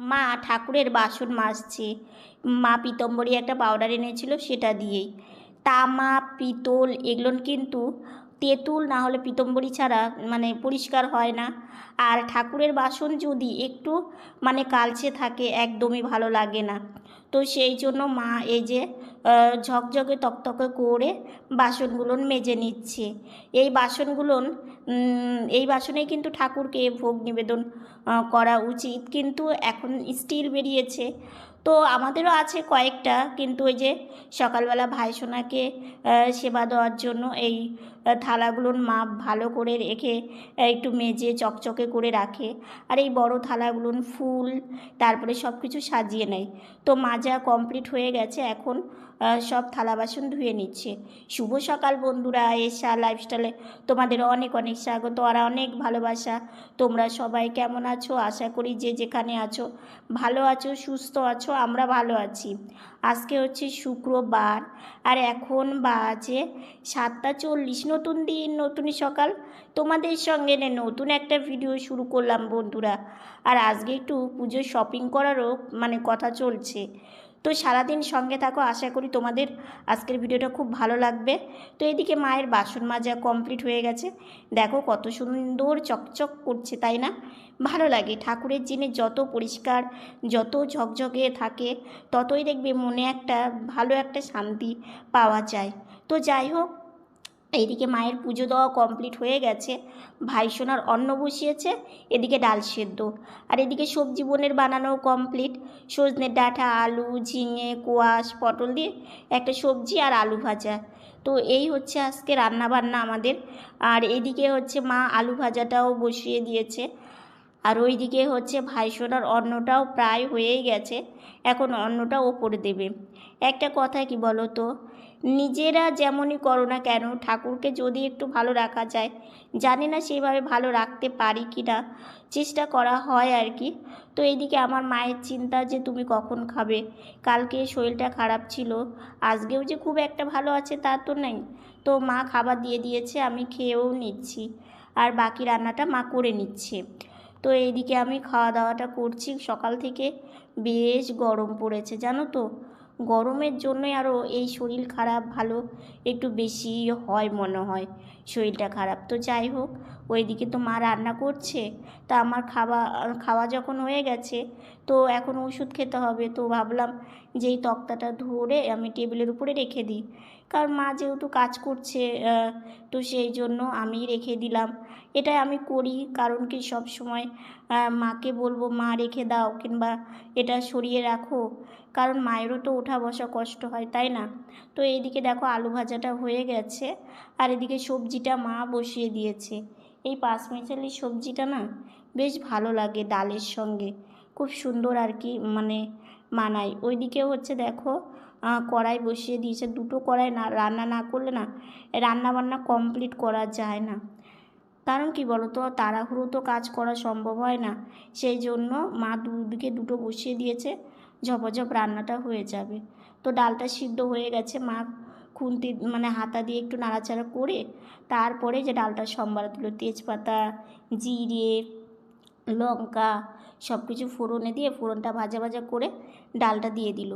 মা, ঠাকুরের বাসন মাজছে। মা পিতম্বরী একটা পাউডার এনেছিল, সেটা দিয়েই। তামা পিতল, এগুলো কিন্তু তেঁতুল না হলে পিতম্বরী ছাড়া মানে পরিষ্কার হয় না। আর ঠাকুরের বাসন যদি একটু মানে কালচে থাকে, একদমই ভালো লাগে না। তো সেই জন্য মা এই যে ঝকঝকে তকতকে করে বাসনগুলো মেজে নিচ্ছে। এই বাসনগুলো এই বাসনেই কিন্তু ঠাকুরকে ভোগ নিবেদন করা উচিত। কিন্তু এখন স্টিল বেরিয়েছে। তো আমাদেরও আছে কয়েকটা। কিন্তু ওই যে সকালবেলা ভাইসোনাকে সেবা দেওয়ার জন্য এই থালাগুলোর মাপ ভালো করে রেখে একটু মেজে চকচকে করে রাখে। আর এই বড় থালাগুলোর ফুল, তারপরে সব কিছু সাজিয়ে নেয়। তো মাজা কমপ্লিট হয়ে গেছে, এখন সব থালা বাসন ধুয়ে নিচ্ছে। শুভ সকাল বন্ধুরা, এসা লাইফস্টাইলে তোমাদের অনেক অনেক স্বাগত আর অনেক ভালোবাসা। তোমরা সবাই কেমন আছো? আশা করি যে যেখানে আছো, ভালো আছো, সুস্থ আছো, আমরা ভালো আছি। আজকে হচ্ছে শুক্রবার, আর এখন বাজে সাতটা চল্লিশ নতুন দিন নতুন সকাল। তোমাদের সঙ্গে নতুন একটা ভিডিও শুরু করলাম বন্ধুরা। আর আজকে একটু পুজোর শপিং করারও মানে কথা চলছে। তো সারাদিন সঙ্গে থাকো, আশা করি তোমাদের আজকের ভিডিওটা খুব ভালো লাগবে। তো এদিকে মায়ের বাসন মাজা কমপ্লিট হয়ে গেছে। দেখো কত সুন্দর চকচক করছে, তাই না? ভালো লাগে। ঠাকুরের জিনে যত পরিষ্কার, যত ঝকঝকে থাকে, ততই দেখবে মনে একটা ভালো একটা শান্তি পাওয়া যায়। তো যাই হোক এইদিকে মায়ের পুজো দেওয়া কমপ্লিট হয়ে গেছে। ভাইসোনার অন্ন বসিয়েছে, এদিকে ডাল সেদ্ধ। আর এদিকে সবজি বোনের বানানো কমপ্লিট সজনের ডাঁটা, আলু, ঝিঙে, কোয়াশ, পটল দিয়ে একটা সবজি আর আলু ভাজা। তো এই হচ্ছে আজকে রান্না বান্না আমাদের। আর এদিকে হচ্ছে মা আলু ভাজাটাও বসিয়ে দিয়েছে। আর ওইদিকে হচ্ছে ভাইসোনার অন্নটাও প্রায় হয়েই গেছে। এখন অন্নটা ওপরে দেবে। একটা কথা কি বলো তো নিজেরা যেমনই করো না কেন, ঠাকুরকে যদি একটু ভালো রাখা যায়, জানি না সেইভাবে ভালো রাখতে পারি কি না, চেষ্টা করা হয় আর কি। তো এইদিকে আমার মায়ের চিন্তা যে তুমি কখন খাবে, কালকে শরীরটা খারাপ ছিল, আজকেও যে খুব একটা ভালো আছে তা তো নেই। তো মা খাবার দিয়ে দিয়েছে, আমি খেয়েও নিচ্ছি, আর বাকি রান্নাটা মা করে নিচ্ছে। তো এইদিকে আমি খাওয়া দাওয়াটা করছি, সকাল থেকে বেশ গরম পড়েছে, জানো তো? গরমের জন্যই আরও এই শরীর খারাপ, ভালো একটু বেশি হয় মনে হয়, শরীরটা খারাপ। তো যাই হোক, ওইদিকে তো মা রান্না করছে, তা আমার খাওয়া খাওয়া যখন হয়ে গেছে, তো এখন ওষুধ খেতে হবে। তো ভাবলাম যে এই তক্তাটা ধরে আমি টেবিলের উপরে রেখে দিই। কারণ মা যেহেতু কাজ করছে তো সেই জন্য আমি রেখে দিলাম। এটাই আমি করি, কারণ কি সব সময় মাকে বলব, মা, রেখে দাও, কিংবা এটা সরিয়ে রাখো। কারণ মায়েরও তো ওঠা বসা কষ্ট হয়, তাই না? তো এইদিকে দেখো আলু ভাজাটা হয়ে গেছে, আর এদিকে সবজিটা মা বসিয়ে দিয়েছে। এই পাঁচমিশালি সবজিটা না বেশ ভালো লাগে ডালের সঙ্গে, খুব সুন্দর আর কি মানে মানায়। ওইদিকে হচ্ছে দেখো কড়াই বসিয়ে দিয়েছে। দুটো কড়াই না, রান্না না করলে না রান্না বান্না কমপ্লিট করা যায় না। কারণ কি বলো তো তাড়াহুড়ো তো কাজ করা সম্ভব হয় না। সেই জন্য মা দুদিকে দুটো বসিয়ে দিয়েছে। ঝপঝপ রান্নাটা হয়ে যাবে। তো ডালটা সিদ্ধ হয়ে গেছে। মা খুন্তি মানে হাতা দিয়ে একটু নাড়াচাড়া করে তারপরে যে ডালটা সম্বার দিল তেজপাতা, জিরে, লঙ্কা সব কিছু ফোড়নে দিয়ে ফোড়নটা ভাজা ভাজা করে ডালটা দিয়ে দিল।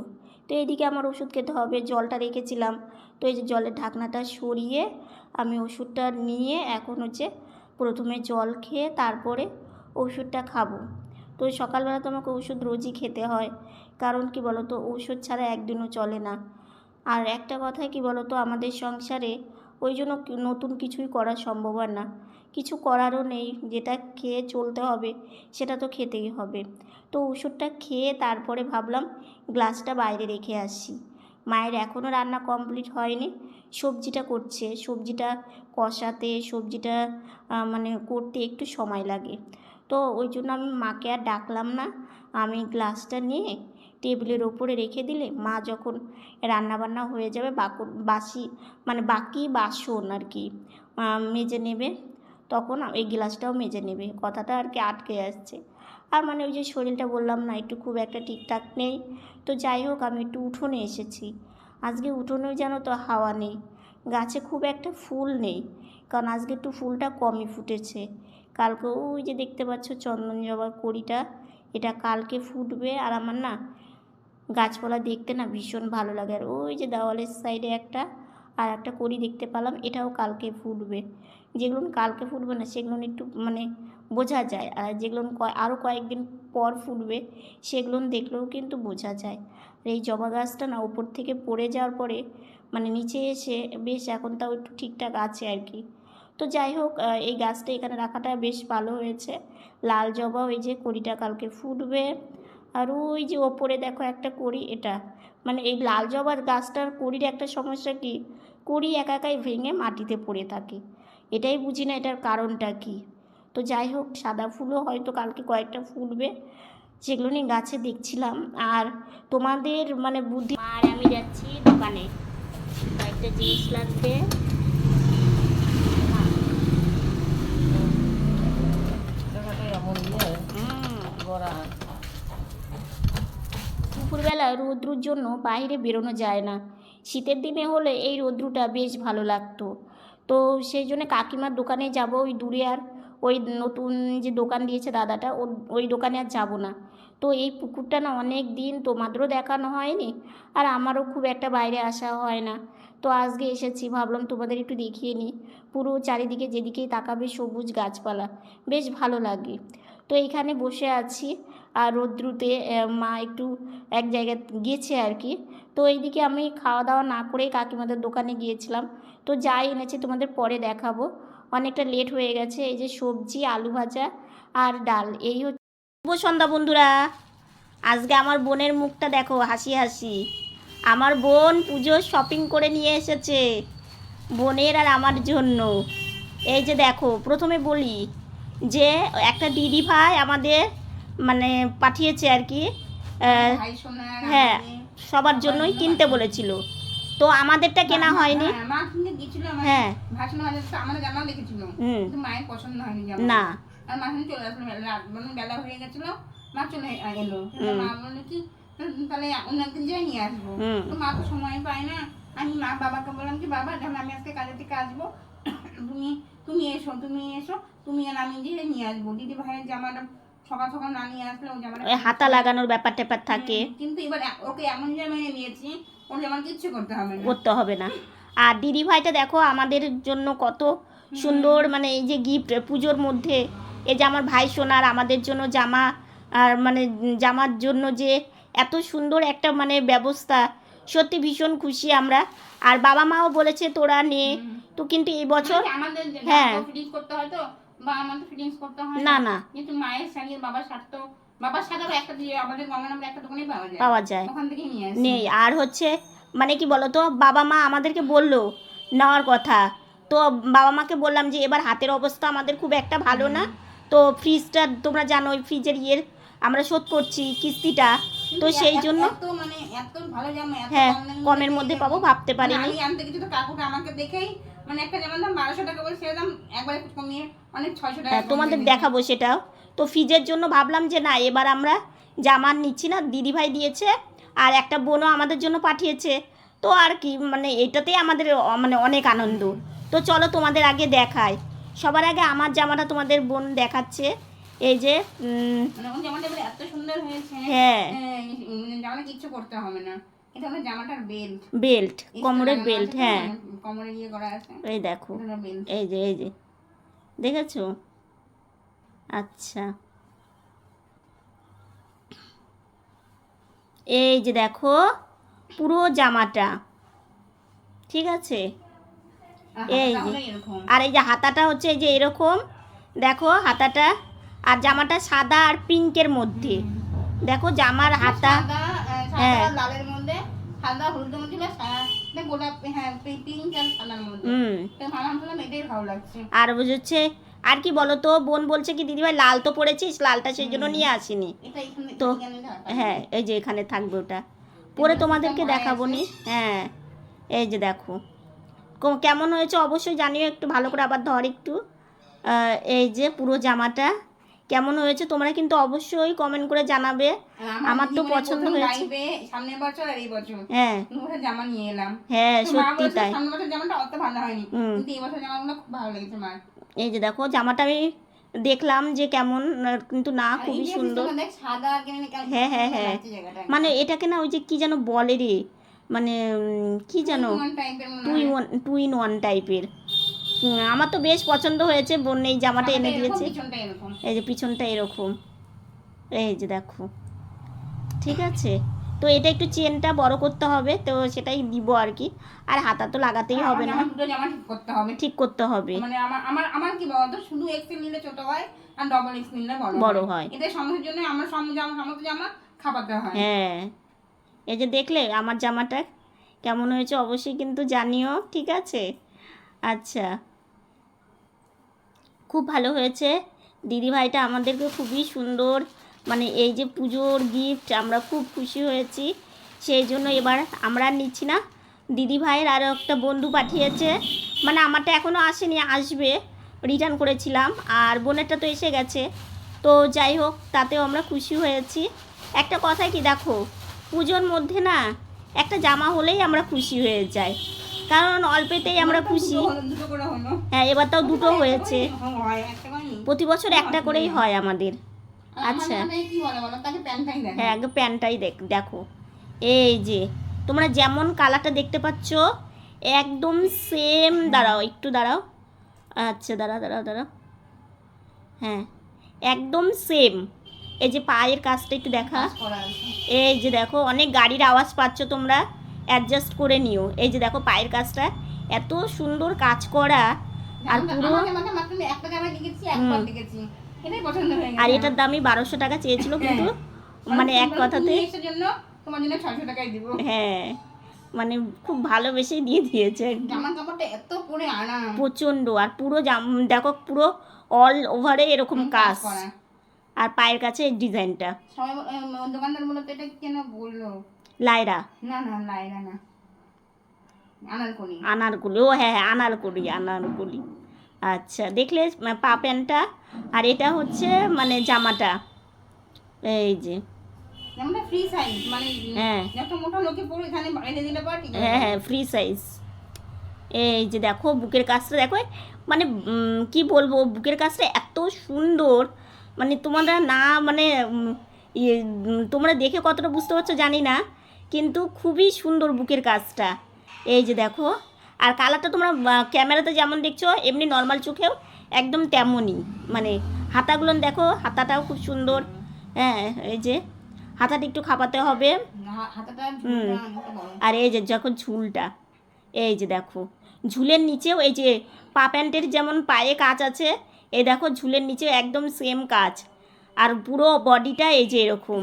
তো এইদিকে আমার ওষুধ খেতে হবে, জলটা রেখেছিলাম। তো এই যে জলের ঢাকনাটা সরিয়ে আমি ওষুধটা নিয়ে এখন হচ্ছে প্রথমে জল খেয়ে তারপরে ওষুধটা খাব। তো সকালবেলা তো আমাকে ওষুধ রোজই খেতে হয়। কারণ কি বলো তো ওষুধ ছাড়া একদিনও চলে না। আর একটা কথা কি বলো তো আমাদের সংসারে ওই জন্য নতুন কিছুই করা সম্ভব হয় না। কিছু করারও নেই, যেটা খেয়ে চলতে হবে, সেটা তো খেতেই হবে। তো ওষুধটা খেয়ে তারপরে ভাবলাম গ্লাসটা বাইরে রেখে আসি। মায়ের এখনও রান্না কমপ্লিট হয়নি, সবজিটা করছে। সবজিটা কষাতে, সবজিটা মানে করতে একটু সময় লাগে। তো ওই জন্য আমি মাকে আর ডাকলাম না। আমি গ্লাসটা নিয়ে টেবিলের ওপরে রেখে দিলে মা যখন রান্নাবান্না হয়ে যাবে বাকু বাসি মানে বাকি বাসন আর কি মেজে নেবে, তখন এই গ্লাসটাও মেজে নেবে। কথাটা আর কি আটকে আসছে। আর মানে ওই যে শরীরটা বললাম না, একটু খুব একটা ঠিকঠাক নেই। তো যাই হোক, আমি একটু উঠোনে এসেছি। আজকে উঠোনেও যেন তো হাওয়া নেই। গাছে খুব একটা ফুল নেই। কারণ আজকে একটু ফুলটা কমই ফুটেছে। কালকে ওই যে দেখতে পাচ্ছ চন্দন জবার কড়িটা, এটা কালকে ফুটবে। আর আমার না গাছপালা দেখতে না ভীষণ ভালো লাগে। আর ওই যে দেওয়ালের সাইডে একটা, আর একটা কড়ি দেখতে পেলাম, এটাও কালকে ফুটবে। যেগুলো কালকে ফুটবে না, সেগুলো একটু মানে বোঝা যায়। আর যেগুলো আরও কয়েকদিন পর ফুটবে, সেগুলো দেখলেও কিন্তু বোঝা যায়। আর এই জবা গাছটা না ওপর থেকে পড়ে যাওয়ার পরে মানে নিচে এসে বেশ এখন তাও একটু ঠিকঠাক আছে আর কি। তো যাই হোক এই গাছটা এখানে রাখাটা বেশ ভালো হয়েছে। লাল জবা ওই যে কড়িটা কালকে ফুটবে। আর ওই যে ওপরে দেখো একটা কড়ি, এটা। মানে এই লাল জবার গাছটার কড়ির একটা সমস্যা কি? কড়ি একা একাই ভেঙে মাটিতে পড়ে থাকে। এটাই বুঝি না এটার কারণটা কি? তো যাই হোক, সাদা ফুলও হয়তো কালকে কয়েকটা ফুটবে সেগুলো নিয়ে গাছে দেখছিলাম। আর তোমাদের মানে বুদ্ধি আর আমি যাচ্ছি দোকানে। কয়েকটা জিনিস লাগবে। গড়া দুপুরবেলা রৌদ্রুর জন্য বাইরে বেরোনো যায় না। শীতের দিনে হলে এই রৌদ্রুটা বেশ ভালো লাগতো। তো সেই জন্য কাকিমার দোকানে যাব ওই দূরে আর ওই নতুন যে দোকান দিয়েছে দাদাটা ওই দোকানে আর যাব না। তো এই পুকুরটা না অনেক দিন তোমাদেরও দেখানো হয়নি আর আমারও খুব একটা বাইরে আসা হয় না। তো আজকে এসেছি, ভাবলাম তোমাদের একটু দেখিয়ে নিই। পুরো চারিদিকে যেদিকেই তাকাবে সবুজ গাছপালা, বেশ ভালো লাগে। তো এইখানে বসে আছি। আর রৌদ্রুতে মা একটু এক জায়গায় গেছে আর কি তো এইদিকে আমি খাওয়া দাওয়া না করেই কাকিমাদের দোকানে গিয়েছিলাম। তো যাই এনেছে তোমাদের পরে দেখাবো। অনেকটা লেট হয়ে গেছে, এই যে সবজি, আলু ভাজা আর ডাল। এই হচ্ছে সন্ধ্যা বন্ধুরা। আজকে আমার বোনের মুখটা দেখো, হাসি হাসি। আমার বোন পুজো শপিং করে নিয়ে এসেছে, বোনের আর আমার জন্য। এই যে দেখো, প্রথমে বলি যে একটা দিদি ভাই আমাদের মানে পাঠিয়েছে আর কি হ্যাঁ সবার জন্যই কিনতে বলেছিল। তো আমাদেরটা কেনা হয়নি। হ্যাঁ, হ্যাঁ। না। মা তো সময় পায় আমি মা বাবাকে বললাম কি বাবা যখন আমি আজকে কাজে থেকে আসব। তুমি তুমি এসো তুমি এসো তুমি আর আমি নিয়ে আসব। দিদি ভাইয়ের জামাটা সকাল সকাল না নিয়ে আসলে ও জামাটা ওই হাতা লাগানোর ব্যাপার ট্যাপার থাকে। কিন্তু এবার ওকে এমন জামাই নিয়েছি ওর জামার কিচ্ছু করতে হবে না। করতে হবে না। আর দিদি ভাইটা দেখো আমাদের জন্য কত সুন্দর মানে এই যে গিফট পুজোর মধ্যে এই যে আমার ভাই সোনার আমাদের জন্য জামা আর মানে জামার জন্য যে এত সুন্দর একটা মানে ব্যবস্থা সত্যি ভীষণ খুশি আমরা। আর বাবা মাও বলেছে তোরা নে। তো কিন্তু এই বছর মানে হ্যাঁ। করতে হয় তো বা আমাদের ফিটিংস করতে হয় না। না কিন্তু মায়ের শাড়ি বাবার শার্ট তো বাবার শাড়ি একটা দিয়ে আমাদের গঙ্গানগরে একটা দোকানে পাওয়া যায়। পাওয়া যায়। ওখান থেকে নিয়ে আসি। নেই আর হচ্ছে মানে কি বলতো বাবা মা আমাদেরকে বলল নেওয়ার কথা। তো বাবা মাকে বললাম যে এবার হাতের অবস্থা আমাদের খুব একটা ভালো না। তো ফ্রিজটা তোমরা জানো ওই ফ্রিজের ইয়ের আমরা শোধ করছি কিস্তিটা। তো সেই জন্য মানে হ্যাঁ কমের মধ্যে পাবো ভাবতে মানে পারিনি। আনতে গেছি তো কাকুটা আমাকে দেখেই মানে একটা যেমন দাম বারোশো টাকা বলে সে দাম একবার একটু কমিয়ে অনেক ছয়শো টাকা হ্যাঁ তোমাদের দেখাবো সেটাও। তো ফ্রিজের জন্য ভাবলাম যে না এবার আমরা জামার নিচ্ছি না দিদিভাই দিয়েছে আর একটা বোনও আমাদের জন্য পাঠিয়েছে। তো আর কি মানে এটাতেই আমাদের মানে অনেক আনন্দ। তো চলো তোমাদের আগে দেখায় সবার আগে আমার জামাটা তোমাদের বোন দেখাচ্ছে। এই যে মানে এত সুন্দর হয়েছে। হ্যাঁ। মানে জামাটা কিচ্ছু করতে হবে না। এটা হলো জামাটার বেল্ট বেল্ট কোমরের বেল্ট হ্যাঁ। কোমরে ইয়ে করা আছে। এই দেখো এই যে এই যে। দেখেছ? আচ্ছা। এই যে দেখো পুরো জামাটা। ঠিক আছে? এই যে। আর এই যে হাতাটা হচ্ছে এই যে এরকম। দেখো হাতাটা। আর জামাটা সাদা আর পিঙ্কের মধ্যে। দেখো জামার হাতা। হ্যাঁ। সাদা মধ্যে সাদা গোলাপ হ্যাঁ পিঙ্ক আর সাদার মধ্যে। হুম। তো আমার ভাবলাম এটাই ভালো লাগছে। আর হচ্ছে আর কি বলো তো বোন বলছে কি দিদিভাই লাল তো পড়েছিস লালটা সেই জন্য নিয়ে আসিনি। তো, হ্যাঁ। এই যে এখানে থাকবে ওটা। পরে তোমাদেরকে দেখাবো নি। হ্যাঁ এই যে দেখো। কেমন হয়েছে অবশ্যই জানিও একটু ভালো করে আবার ধর একটু। এই যে পুরো জামাটা। কেমন হয়েছে তোমরা কিন্তু অবশ্যই কমেন্ট করে জানাবে। আমার তো পছন্দ হয়েছে। সামনের বছর আর এই বছর। হ্যাঁ। দুটো জামা নিয়ে এলাম। হ্যাঁ সত্যি তাই। সামনের বছর জামাটা অত ভালো হয়নি। কিন্তু এই বছর জামাগুলো খুব ভালো লেগেছে মার। এই যে দেখো জামাটা আমি দেখলাম যে কেমন কিন্তু না খুবই সুন্দর। আর কেমন কেমন হ্যাঁ, হ্যাঁ, হ্যাঁ। মানে এটাকে না ওই যে কি যেন বলে রে? মানে কি যেন? টু হয়। ইন টু ইন ওয়ান টাইপের। আমার তো বেশ পছন্দ হয়েছে বোন এই জামাটা এনে দিয়েছে। এই যে পিছনটা এরকম। এই যে দেখো। ঠিক আছে? তো এটা একটু চেনটা বড় করতে হবে তো সেটাই দিব আর কি। আর হাতা তো লাগাতেই হবে না। দুটো জামা ঠিক করতে হবে। ঠিক করতে হবে। মানে আমার আমার আমার কি বলতো শুধু এক্সেল নিলে ছোট হয় আর ডবল এক্স নিলে বড় বড় হয়। এতে সমস্যার জন্য আমার সম জামা সমস্ত জামা খাপাতে হয়। হ্যাঁ। এই যে দেখলে আমার জামাটা কেমন হয়েছে অবশ্যই কিন্তু জানিও ঠিক আছে? আচ্ছা। খুব ভালো হয়েছে। দিদিভাইটা আমাদেরকে খুবই সুন্দর মানে এই যে পুজোর গিফট আমরা খুব খুশি হয়েছি। সেই জন্য এবার আমরা নিচ্ছি না। দিদিভাইয়ের আরও একটা বন্ধু পাঠিয়েছে। মানে আমারটা এখনও আসেনি, আসবে। রিটার্ন করেছিলাম। আর বোনেরটা তো এসে গেছে। তো যাই হোক, তাতেও আমরা খুশি হয়েছি। একটা কথা কি দেখো, পুজোর মধ্যে না, একটা জামা হলেই আমরা খুশি হয়ে যাই। কারণ অল্পেতেই আমরা খুশি। হ্যাঁ এবার তাও দুটো হয়েছে। হয় একটা করে নি। প্রতি বছর একটা করেই হয় আমাদের। আচ্ছা। মানে হ্যাঁ আগে প্যান্টটাই দেখ। দেখো এই যে তোমরা যেমন কালারটা দেখতে পাচ্ছ একদম সেম দাঁড়াও একটু দাঁড়াও। আচ্ছা দাঁড়াও দাঁড়াও দাঁড়াও। হ্যাঁ একদম সেম এই যে পায়ের কাজটা একটু দেখা। এই যে দেখো অনেক গাড়ির আওয়াজ পাচ্ছ তোমরা। অ্যাডজাস্ট করে নিও। এই যে দেখো পায়ের কাজটা এত সুন্দর কাজ করা আর পুরো হয়ে গেছে আর এটার দামই বারোশো টাকা চেয়েছিল কিন্তু মানে এক কথাতে হ্যাঁ মানে খুব ভালোবেসে দিয়ে দিয়েছে আর কি। জামা কাপড়টা এত পরে আরাম প্রচণ্ড আর পুরো জাম দেখো পুরো অল ওভারে এরকম কাজ। আর পায়ের কাছে ডিজাইনটা দোকানদার এটা কেন বলল? লাইরা না না লাইরা না। আনারকলি। আনারকুলি ও হ্যাঁ হ্যাঁ আনারকুলি আনারকুলি। আচ্ছা দেখলে পা প্যান্টটা। আর এটা হচ্ছে মানে জামাটা। এই যে। ফ্রি সাইজ মানে হ্যাঁ। মোটা লোকে পরে এখানে দিলে হ্যাঁ হ্যাঁ ফ্রি সাইজ এই যে দেখো বুকের কাজটা দেখো মানে কি বলব বুকের কাজটা এত সুন্দর। মানে তোমরা না মানে ইয়ে তোমরা দেখে কতটা বুঝতে পারছ জানি না। কিন্তু খুবই সুন্দর বুকের কাজটা। এই যে দেখো আর কালারটা তোমরা ক্যামেরাতে যেমন দেখছ এমনি নর্মাল চোখেও একদম তেমনই। মানে হাতাগুলো দেখো হাতাটাও খুব সুন্দর। হ্যাঁ এই যে হাতাটা একটু খাপাতে হবে। হাতাটা হুম। আর এই যে যখন ঝুলটা এই যে দেখো ঝুলের নিচেও এই যে পা প্যান্টের যেমন পায়ে কাজ আছে এই দেখো ঝুলের নিচেও একদম সেম কাজ। আর পুরো বডিটা এই যে এরকম।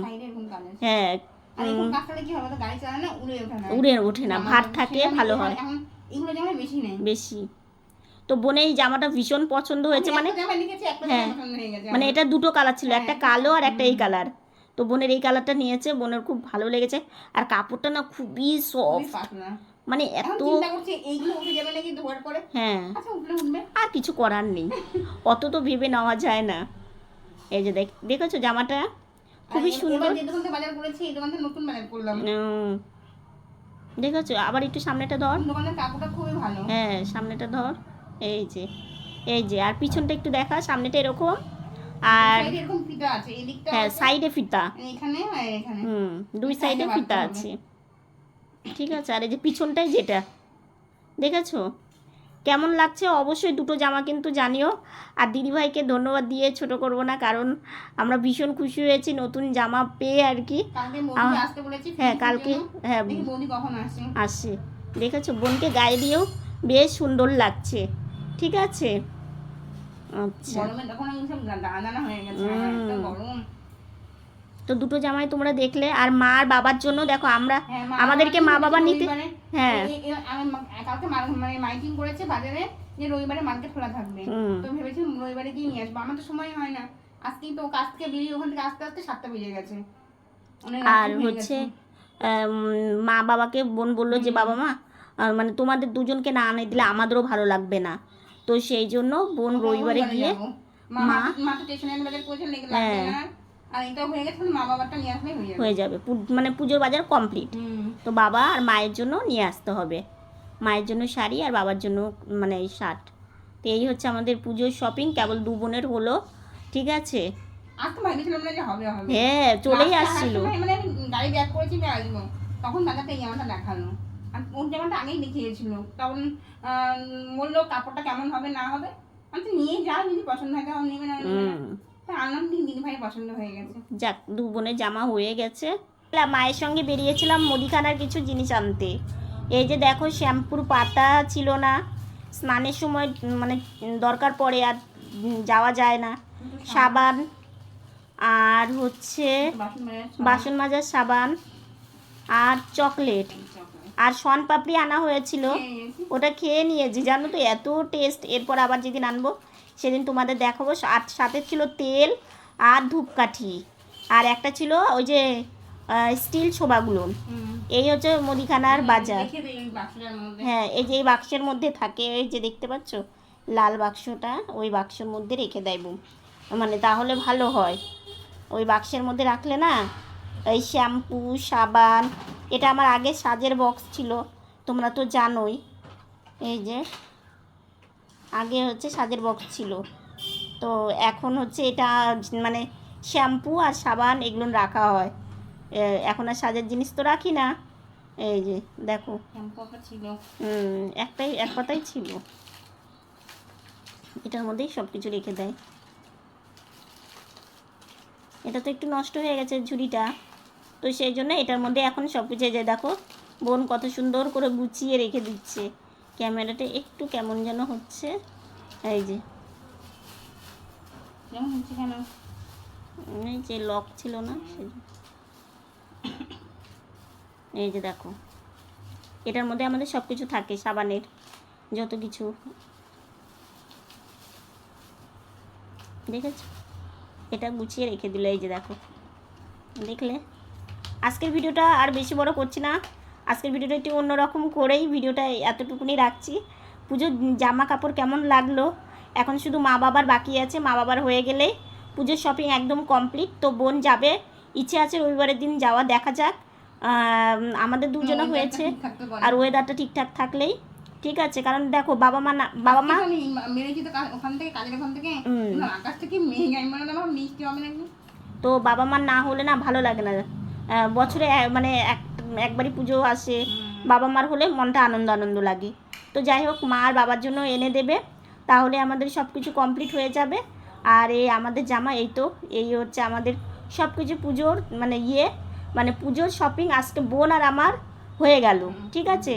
হ্যাঁ উড়ে ওঠে না? ওঠে ভার থাকলে ভালো হয়। বেশি তো বোনের এই জামাটা ভীষণ পছন্দ হয়েছে মানে হ্যাঁ। হয়ে মানে এটা দুটো কালার ছিল একটা হ্যাঁ। কালো আর একটা এই কালার তো বোনের এই কালারটা নিয়েছে বোনের খুব ভালো লেগেছে। আর কাপড়টা না খুবই সফট মানে এত হ্যাঁ। আচ্ছা আর কিছু করার নেই। অত তো ভেবে নেওয়া যায় না। এই যে দেখ দেখেছ জামাটা? খুবই সুন্দর। বাজার করেছি এই দোকান থেকে নতুন বাজার করলাম। দেখেছ? আবার একটু সামনেটা ধর। দোকানের কাপড়টা খুবই ভালো। হ্যাঁ সামনেটা ধর। এই যে এই যে আর পিছনটা একটু দেখা সামনেটা এরকম। আর এরকম ফিতা আছে এই দিকটা হ্যাঁ সাইডে ফিতা। এখানে আর এখানে। হুম দুই সাইডে ফিতা আছে। ঠিক আছে আর এই যে পিছনটাই যেটা। দেখেছ? কেমন লাগছে? অবশ্যই দুটো জামা কিন্তু জানিও। আর দিদিভাইকে ধন্যবাদ দিয়ে ছোট করব না কারণ আমরা ভীষণ খুশি হয়েছি নতুন জামা পেয়ে আর কি। হ্যাঁ কালকে হ্যাঁ। আসে। দেখেছ বোনকে গায়ে দিয়েও বেশ সুন্দর লাগছে। ঠিক আছে? আচ্ছা। তখন হয়ে গেছে। গরম। তো দুটো জামাই তোমরা দেখলে আর মা আর বাবার জন্য দেখো আমরা হ্যাঁ, আমাদেরকে মা বাবা নিতে হ্যাঁ। কালকে মানে মাইকিং করেছে বাজারে যে রবিবারে মার্কেট খোলা থাকবে। তো ভেবেছি রবিবারে গিয়ে নিয়ে আসব। আমার তো সময় হয় না। আজকেই তো কাজ থেকে বেরিয়ে ওখান থেকে আস্তে আস্তে সাতটা বেজে গেছে। আর হচ্ছে মা বাবাকে বোন বলল যে বাবা মা মানে তোমাদের দুজনকে না আনে দিলে আমাদেরও ভালো লাগবে না। তো সেই জন্য বোন রবিবারে গিয়ে মা মা তো স্টেশনারি বাজার লাগবে হ্যাঁ। আর হয়ে গেছে মা বাবারটা নিয়ে আসলেই হয়ে যাবে। হয়ে যাবে। মানে পুজোর বাজার কমপ্লিট তো বাবা আর মায়ের জন্য নিয়ে আসতে হবে। মায়ের জন্য শাড়ি আর বাবার জন্য মানে শার্ট তো এই হচ্ছে আমাদের পুজোর শপিং কেবল দু বোনের হলো। ঠিক আছে? যে হ্যাঁ চলেই আসছিল। মানে গাড়ি ব্যাক করেছি যে আসব তখন দাদাকে এই জামাটা দেখাল। আর ওর জামাটা আগেই দেখিয়েছিল। তখন বলল কাপড়টা কেমন হবে না হবে। আমি তো নিয়ে যাও যদি পছন্দ হয় তখন নেবে না দিন ভাই পছন্দ হয়ে গেছে। যাক দু বোনের জামা হয়ে গেছে। মায়ের সঙ্গে বেরিয়েছিলাম মুদিখানার কিছু জিনিস আনতে। এই যে দেখো শ্যাম্পুর পাতা ছিল না। স্নানের সময় মানে দরকার পড়ে আর যাওয়া যায় না। সাবান আর হচ্ছে বাসন মাজার সাবান আর চকলেট। আর শন পাপড়ি আনা হয়েছিল। ওটা খেয়ে নিয়েছি। জানো তো এত টেস্ট এরপর আবার যেদিন আনব সেদিন তোমাদের দেখাবো আর সাথে ছিল তেল আর ধূপকাঠি। আর একটা ছিল ওই যে স্টিল শোভাগুলো এই হচ্ছে মুদিখানার বাজার। হ্যাঁ এই যে এই বাক্সের মধ্যে থাকে এই যে দেখতে পাচ্ছ? লাল বাক্সটা ওই বাক্সের মধ্যে রেখে দেয় বুম। মানে তাহলে ভালো হয়। ওই বাক্সের মধ্যে রাখলে না এই শ্যাম্পু সাবান এটা আমার আগে সাজের বক্স ছিল। তোমরা তো জানোই। এই যে আগে হচ্ছে সাজের বক্স ছিল। তো এখন হচ্ছে এটা মানে শ্যাম্পু আর সাবান এগুলো রাখা হয়। এখন আর সাজের জিনিস তো রাখি না। এই যে, দেখো। ছিল একটাই, এক কথাই ছিল। এটার মধ্যেই সব কিছু রেখে দেয়। এটা তো একটু নষ্ট হয়ে গেছে ঝুড়িটা। তো সেই জন্য এটার মধ্যে এখন সব কিছু যে দেখো, বোন কত সুন্দর করে গুছিয়ে রেখে দিচ্ছে। ক্যামেরাটা একটু কেমন যেন হচ্ছে। এই যে। যেমন হচ্ছে কেন? এই যে লক ছিল না সেই এই যে দেখো। এটার মধ্যে আমাদের সব কিছু থাকে সাবানের যত কিছু। দেখেছ? এটা গুছিয়ে রেখে দিল এই যে দেখো। দেখলে? আজকের ভিডিওটা আর বেশি বড় করছি না। আজকের ভিডিওটা একটু অন্যরকম করেই ভিডিওটা এতটুকুনি রাখছি। পুজোর জামা কাপড় কেমন লাগল? এখন শুধু মা বাবার বাকি আছে মা বাবার হয়ে গেলে পুজোর শপিং একদম কমপ্লিট তো বোন যাবে। ইচ্ছে আছে রবিবারের দিন যাওয়া দেখা যাক। আমাদের দুজনে হয়েছে আর ওয়েদারটা ঠিকঠাক থাকলেই। ঠিক আছে কারণ দেখো বাবা মা না বাবা মা মেরেছি তো ওখান থেকে কাজের ওখান থেকে আকাশ থেকে মেঘ আমি মনে আমার মিষ্টি হবে নাকি? তো বাবা মা না হলে না ভালো লাগে না। বছরে মানে এক একবারই পুজো আসে। বাবা মার হলে মনটা আনন্দ আনন্দ লাগে। তো যাই হোক, মা আর বাবার জন্য এনে দেবে। তাহলে আমাদের সব কিছু কমপ্লিট হয়ে যাবে। আর এই আমাদের জামা এই তো, এই হচ্ছে আমাদের সব কিছু পুজোর মানে ইয়ে মানে পুজোর শপিং আজকে বোন আর আমার হয়ে গেল, ঠিক আছে?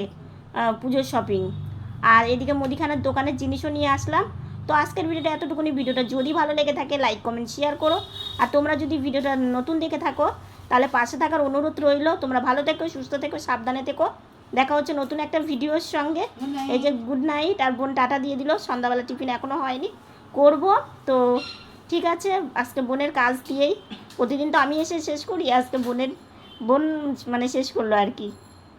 পুজোর শপিং আর এদিকে মুদিখানার দোকানের জিনিসও নিয়ে আসলাম। তো আজকের ভিডিওটা এতটুকুনি। ভিডিওটা যদি ভালো লেগে থাকে লাইক কমেন্ট শেয়ার করো। আর তোমরা যদি ভিডিওটা নতুন দেখে থাকো তাহলে পাশে থাকার অনুরোধ রইল। তোমরা ভালো থেকো সুস্থ থেকো সাবধানে থেকো। দেখা হচ্ছে নতুন একটা ভিডিওর সঙ্গে। এই যে গুড নাইট আর বোন টাটা দিয়ে দিল। সন্ধ্যাবেলা টিফিন এখনও হয়নি। করব। তো ঠিক আছে আজকে বোনের কাজ দিয়েই। প্রতিদিন তো আমি এসে শেষ করি আজকে বোনের বোন মানে শেষ করল আর কি।